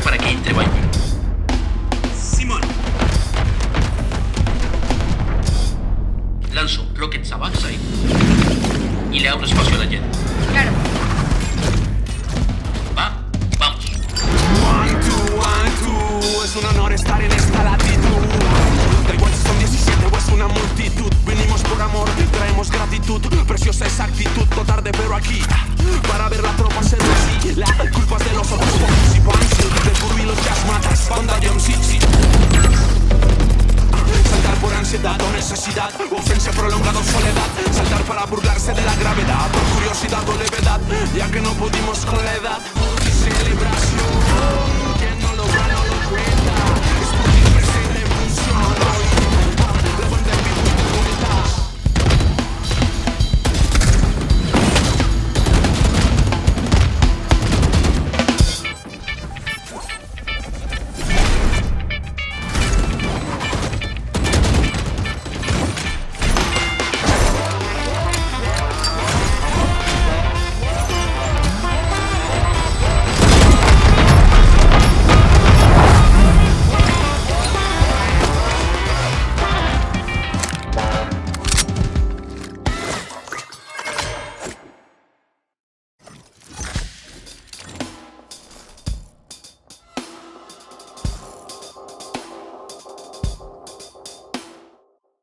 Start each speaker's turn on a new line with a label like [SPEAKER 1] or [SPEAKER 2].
[SPEAKER 1] para que entre Baño. Simón. Lanzo Rockets a Backside y le abro espacio a la Jet.
[SPEAKER 2] Claro.
[SPEAKER 3] opacidad Ofensa prolongada soledad. Saltar para burlarse de la gravedad. Por curiosidad o levedad Ya que no pudimos con la edad.